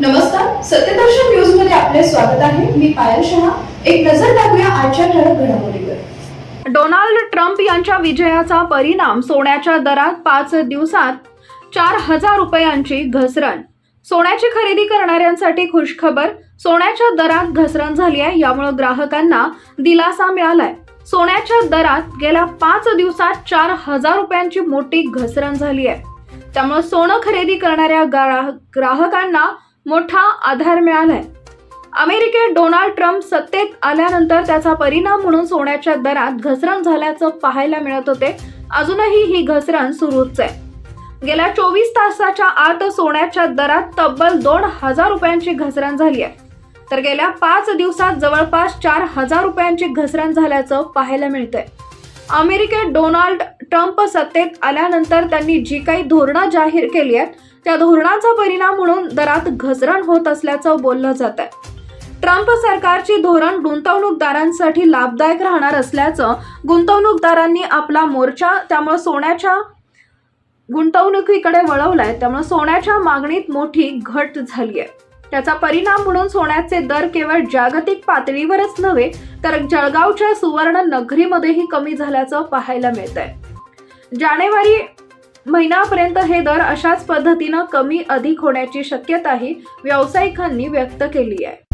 नमस्कार सत्यदर्शन न्यूजमध्ये आपले स्वागत आहे. मी पायल शहा. एक नजर टाकूया आजच्या ठळक घडामोडीवर. डोनाल्ड ट्रम्प यांच्या विजयाचा परिणाम सोन्याच्या दरात पाच दिवसात चार हजार रुपयांची घसरण. सोन्याची खरेदी करणाऱ्यांसाठी खुशखबर सोन्याच्या दरात घसरण झाली आहे यामुळे ग्राहकांना दिलासा मिळालाय. सोन्याच्या दरात गेल्या पाच दिवसात चार हजार रुपयांची मोठी घसरण झाली आहे. त्यामुळे सोनं खरेदी करणाऱ्या ग्राह- ग्राहकांना मोठा आधार मिळालाय. अमेरिकेत डोनाल्ड ट्रम्प सत्तेत आल्यानंतर त्याचा परिणाम म्हणून सोन्याच्या दरात घसरण झाल्याचं पाहायला मिळत होते. अजूनही ही घसरण सुरूच आहे. गेल्या चोवीस तासाच्या आत सोन्याच्या दरात तब्बल दोन हजार रुपयांची घसरण झाली आहे. तर गेल्या पाच दिवसात जवळपास चार हजार रुपयांची घसरण झाल्याचं पाहायला मिळतंय. अमेरिकेत डोनाल्ड ट्रम्प सत्तेत आल्यानंतर त्यांनी जी काही धोरणं जाहीर केली आहेत त्या धोरणाचा परिणाम म्हणून दरात घसरण होत असल्याचं बोललं जात आहे ट्रम्प सरकारची धोरण गुंतवणूकदारांसाठी लाभदायक राहणार असल्याचं गुंतवणूकदारांनी आपला मोर्चा त्यामुळे सोन्याच्या गुंतवणुकीकडे वळवलाय त्यामुळे सोन्याच्या मागणीत मोठी घट झाली आहे त्याचा परिणाम म्हणून सोन्याचे दर केवळ जागतिक पातळीवरच नव्हे तर जळगावच्या सुवर्ण नगरीमध्येही कमी झाल्याचं पाहायला मिळत आहे जानेवारी महिन्यापर्यंत हे दर अशाच पद्धतीनं कमी अधिक होण्याची शक्यताही व्यावसायिकांनी व्यक्त केली आहे.